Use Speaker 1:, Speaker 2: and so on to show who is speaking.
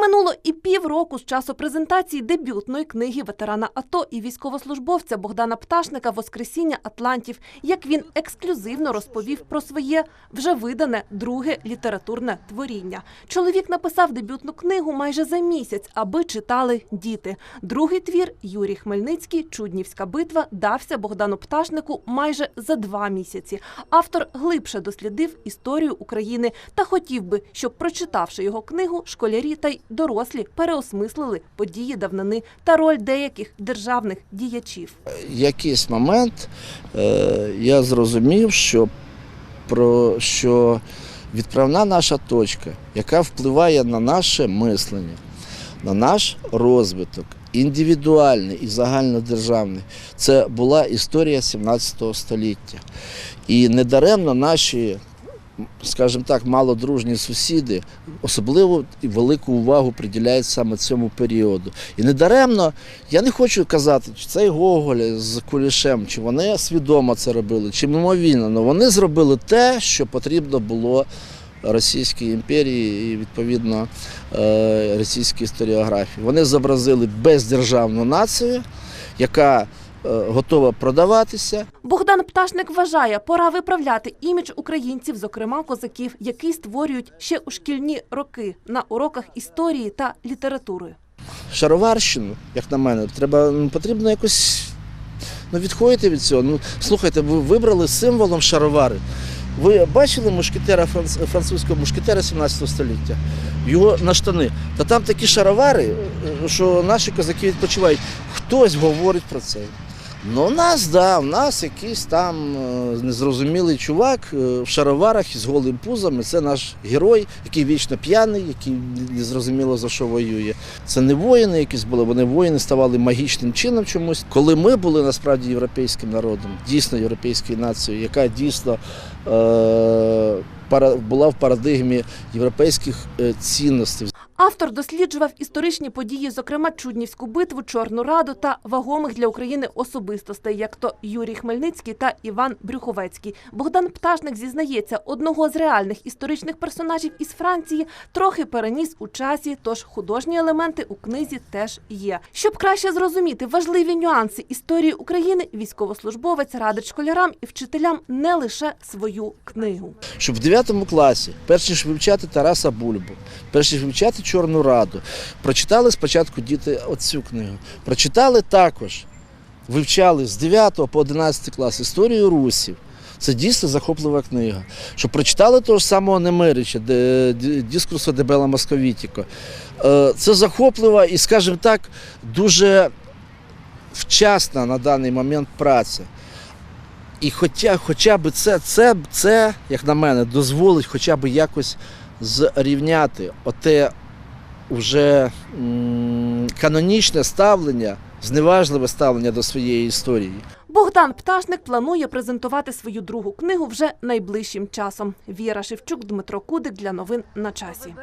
Speaker 1: Минуло і півроку з часу презентації дебютної книги ветерана АТО і військовослужбовця Богдана Пташника Воскресіння Атлантів, як він ексклюзивно розповів про своє вже видане друге літературне творіння. Чоловік написав дебютну книгу майже за місяць, аби читали діти. Другий твір Юрій Хмельницький Чуднівська битва дався Богдану Пташнику майже за два місяці. Автор глибше дослідив історію України та хотів би, щоб прочитавши його книгу, школярі та й дорослі переосмислили події давнини та роль деяких державних діячів.
Speaker 2: якийсь момент е, я зрозумів, що, про, що відправна наша точка, яка впливає на наше мислення, на наш розвиток, індивідуальний і загальнодержавний, це була історія 17 століття. І недаремно наші, скажімо так, малодружні сусіди особливо і велику увагу приділяють саме цьому періоду. І недаремно я не хочу казати, чи це Гоголь з Кулішем, чи вони свідомо це робили, чи мимовільно, але вони зробили те, що потрібно було Російській імперії і відповідно е, російській історіографії. Вони зобразили бездержавну націю, яка готова продаватися,
Speaker 1: Богдан Пташник вважає, пора виправляти імідж українців, зокрема козаків, які створюють ще у шкільні роки на уроках історії та літератури.
Speaker 2: шароварщину, як на мене, треба ну, потрібно якось ну, відходити від цього. Ну, слухайте, ви вибрали символом шаровари. Ви бачили мушкетера франц- французького мушкетера 17 століття? Його на штани. Та там такі шаровари, е, що наші козаки відпочивають. Хтось говорить про це. Ну, у нас, да, у нас якийсь там е, незрозумілий чувак е, в шароварах із голим пузом. і Це наш герой, який вічно п'яний, який незрозуміло за що воює. Це не воїни якісь були, вони воїни ставали магічним чином чомусь. Коли ми були насправді європейським народом, дійсно європейською нацією, яка дійсно е, була в парадигмі європейських е, цінностей.
Speaker 1: Автор досліджував історичні події, зокрема Чуднівську битву, Чорну Раду та вагомих для України особистостей, як то Юрій Хмельницький та Іван Брюховецький. Богдан Пташник зізнається, одного з реальних історичних персонажів із Франції трохи переніс у часі, тож художні елементи у книзі теж є. Щоб краще зрозуміти важливі нюанси історії України, військовослужбовець радить школярам і вчителям не лише свою книгу.
Speaker 2: щоб в 9 класі, перш ніж вивчати Тараса Бульбу, перш ніж вивчати Чорну Раду, прочитали спочатку діти оцю книгу. Прочитали також, вивчали з 9 по 11 клас історію русів. Це дійсно захоплива книга. Щоб прочитали того ж самого Немирича, дискурсу Дебела Московітіко. Е, Це захоплива і, скажімо так, дуже вчасна на даний момент праця. І хоча, хоча б це, це, це, як на мене, дозволить хоча б якось зрівняти оте вже канонічне ставлення, зневажливе ставлення до своєї історії.
Speaker 1: Богдан Пташник планує презентувати свою другу книгу вже найближчим часом. Віра Шевчук, Дмитро Кудик для новин на часі.